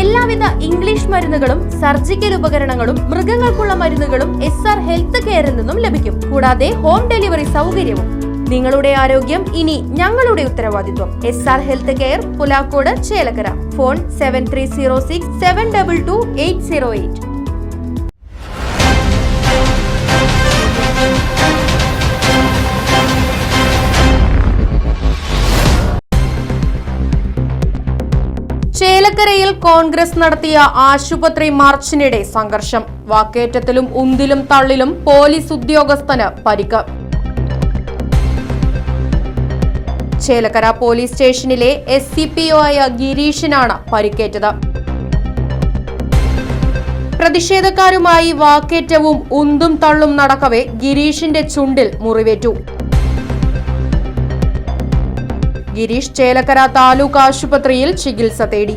എല്ലാവിധ ഇംഗ്ലീഷ് മരുന്നുകളും സർജിക്കൽ ഉപകരണങ്ങളും മൃഗങ്ങൾക്കുള്ള മരുന്നുകളും എസ് ആർ ഹെൽത്ത് കെയറിൽ നിന്നും ലഭിക്കും. കൂടാതെ ഹോം ഡെലിവറി സൗകര്യവും. നിങ്ങളുടെ ആരോഗ്യം ഇനി ഞങ്ങളുടെ ഉത്തരവാദിത്വം. S R health care Pulakode Chelakkara. Phone seven three zero six seven double two eight zero eight ചേലക്കരയിൽ കോൺഗ്രസ് നടത്തിയ ആശുപത്രി മാർച്ചിനിടെ സംഘർഷം. വാക്കേറ്റത്തിലും ഉന്തിലും തള്ളിലും പോലീസ് ഉദ്യോഗസ്ഥന് പരിക്ക്. ചേലക്കര പോലീസ് സ്റ്റേഷനിലെ എസ് സി പി ഒ ആയ ഗിരീഷിനാണ് പരിക്കേറ്റത്. പ്രതിഷേധക്കാരുമായി വാക്കേറ്റവും ഉന്തും തള്ളും നടക്കവേ ഗിരീഷിന്റെ ചുണ്ടിൽ മുറിവേറ്റു. ഗിരീഷ് ചേലക്കര താലൂക്ക് ആശുപത്രിയിൽ ചികിത്സ തേടി.